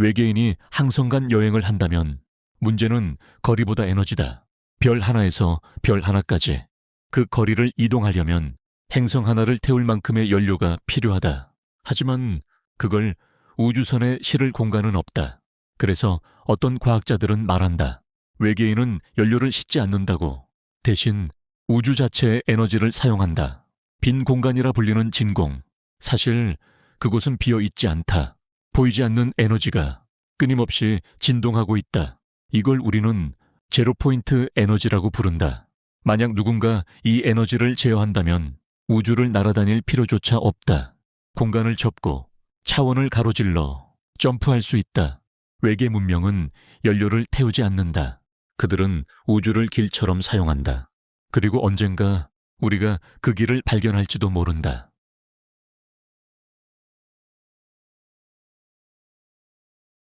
외계인이 항성간 여행을 한다면 문제는 거리보다 에너지다. 별 하나에서 별 하나까지. 그 거리를 이동하려면 행성 하나를 태울 만큼의 연료가 필요하다. 하지만 그걸 우주선에 실을 공간은 없다. 그래서 어떤 과학자들은 말한다. 외계인은 연료를 싣지 않는다고. 대신 우주 자체의 에너지를 사용한다. 빈 공간이라 불리는 진공. 사실 그곳은 비어 있지 않다. 보이지 않는 에너지가 끊임없이 진동하고 있다. 이걸 우리는 제로포인트 에너지라고 부른다. 만약 누군가 이 에너지를 제어한다면 우주를 날아다닐 필요조차 없다. 공간을 접고 차원을 가로질러 점프할 수 있다. 외계 문명은 연료를 태우지 않는다. 그들은 우주를 길처럼 사용한다. 그리고 언젠가 우리가 그 길을 발견할지도 모른다.